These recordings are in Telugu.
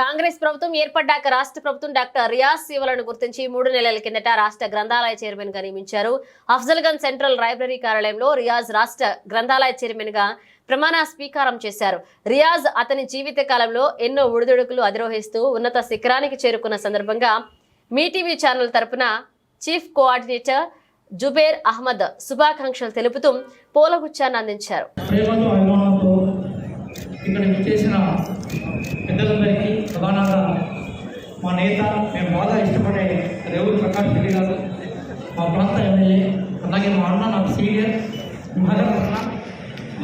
కాంగ్రెస్ ప్రభుత్వం ఏర్పడ్డాక రాష్ట్ర ప్రభుత్వం డాక్టర్ రియాజ్ శివలను గుర్తించి మూడు నెలల కిందట రాష్ట్ర గ్రంథాలయ చైర్మన్గా నియమించారు. అఫ్జల్గంజ్ సెంట్రల్ లైబ్రరీ కార్యాలయంలో రియాజ్ రాష్ట్ర గ్రంథాలయ చైర్మన్గా ప్రమాణ స్వీకారం చేశారు. రియాజ్ అతని జీవిత కాలంలో ఎన్నో ఒడిదుడుకులు అధిరోహిస్తూ ఉన్నత శిఖరానికి చేరుకున్న సందర్భంగా మీ టీవీ ఛానల్ తరపున చీఫ్ కోఆర్డినేటర్ జుబేర్ అహ్మద్ శుభాకాంక్షలు తెలుపుతూ పూలగుచ్చాన్ని అందించారు. ఇక్కడ చేసిన పెద్దలందరికీ ప్రధానంగా మా నేత మేము బాగా ఇష్టపడే రేవులు ప్రకాష్ రెడ్డి గారు మా ప్రాంత ఎమ్మెల్యే అలాగే మా అన్న నాకు సీనియర్ మహదర్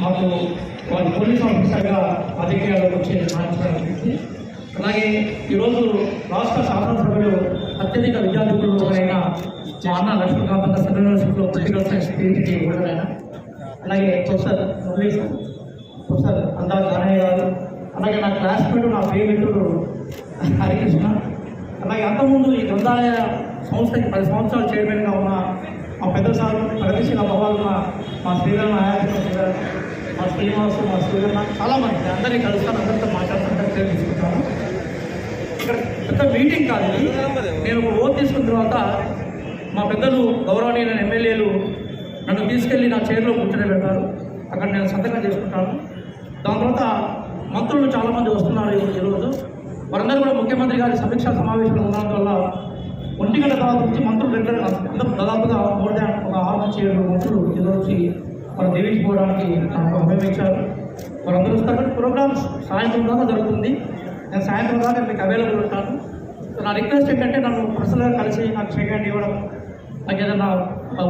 మాకు వారి పోలీస్ ఆఫీసర్గా రాజకీయాల్లోకి వచ్చే నాయకుడు అలాగే ఈరోజు రాష్ట్ర శాసనసభలో అత్యధిక విద్యార్థులు ఒకరైన మా అన్న లక్ష్మీకాంత సెంట్రల్ యూనివర్సిటీలో పొలిటికల్ సైన్స్ పీహెచ్డీ ఒకరైన అలాగే ప్రొఫెసర్ మురళీ ప్రొఫెసర్ అందా నారాయణ గారు. అలాగే నా క్లాస్మేట్ నా ప్రియమిత్రుడు హరికృష్ణ. అలాగే అంతకుముందు ఈ గ్రంథాలయ సంస్థకి పది సంవత్సరాలు చైర్మన్గా ఉన్న మా పెద్ద సార్ ప్రగతిశీల భవాలున్న మా శ్రీధర్ నాయకుడు గారు మా శ్రీనివాసు మా శ్రీధర్ చాలా మంది అందరినీ కలుస్తాను అందరితో మాట్లాడుతుంటే తీసుకుంటాను. ఇక్కడ పెద్ద మీటింగ్ కాదు నేను ఒక ఓట్ తీసుకున్న తర్వాత మా పెద్దలు గౌరవనీయులైన ఎమ్మెల్యేలు నన్ను తీసుకెళ్ళి నా చైర్లో కూర్చొని పెడతారు. అక్కడ నేను సంతకం చేసుకుంటాను. దాని తర్వాత మంత్రులు చాలామంది వస్తున్నారు ఈ- ఈరోజు. వారందరూ కూడా ముఖ్యమంత్రి గారి సమీక్షా సమావేశంలో ఉండడం వల్ల ఒంటి గంట తర్వాత నుంచి మంత్రులు రెగ్యులర్గా అందరూ దాదాపుగా మోర్ దాన్ ఒక ఆరు నుంచి ఏడు మంత్రులు ఈరోజు వారు దీవించుకోవడానికి పోవడానికి ఇచ్చారు. వారందరూ వస్తారు. ప్రోగ్రామ్స్ సాయంత్రం దాకా జరుగుతుంది. నేను సాయంత్రం దాకా మీకు అవైలబుల్ ఉంటాను. నా రిక్వెస్ట్ ఏంటంటే నన్ను పర్సనల్గా కలిసి నాకు చేయండి ఇవ్వడం నాకు ఏదైనా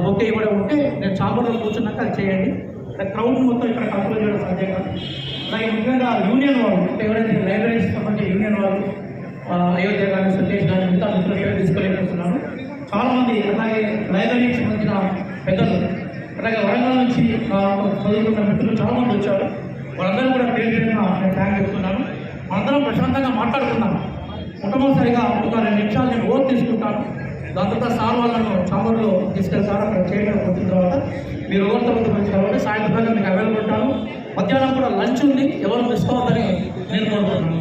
ఓకే ఇవ్వడం ఉంటే నేను చాంబర్లో కూర్చున్నాక అది చేయండి. ఇక్కడ క్రౌడ్ మొత్తం ఇక్కడ కంట్రోల్ చేయడం సాధ్యంగా అలాగే ముఖ్యంగా యూనియన్ వాళ్ళు అంటే ఎవరైతే లైబ్రరీస్ కాబట్టి యూనియన్ వాళ్ళు అయోధ్య కానీ సందేశ్ కానీ మిగతా మిత్రులు కూడా తీసుకోలేకపోతున్నాను చాలామంది అలాగే లైబ్రరీకి సంబంధించిన పెద్దలు అలాగే వరంగల్ నుంచి చదువుకున్న మిత్రులు చాలామంది వచ్చారు. వాళ్ళందరూ కూడా పేరు పేరున నేను థ్యాంక్ చెప్తున్నాను. మనందరం ప్రశాంతంగా మాట్లాడుకున్నాం మొట్టమొదటిసారిగా ఒక రెండు నిమిషాలు నేను ఓట్ తీసుకుంటాను. దాని తర్వాత సార్ వాళ్ళను చాంబర్లో తీసుకెళ్తారు అక్కడ చేయడం వచ్చిన తర్వాత మీరు ఓవర్తో మంచి కాబట్టి సాయంత్రం మీకు అవైలబుల్ ఉంటాను. మధ్యాహ్నం కూడా లంచ్ ఉంది. ఎవరు మిస్ అవ్వదని నేను కోరుకుంటున్నాను.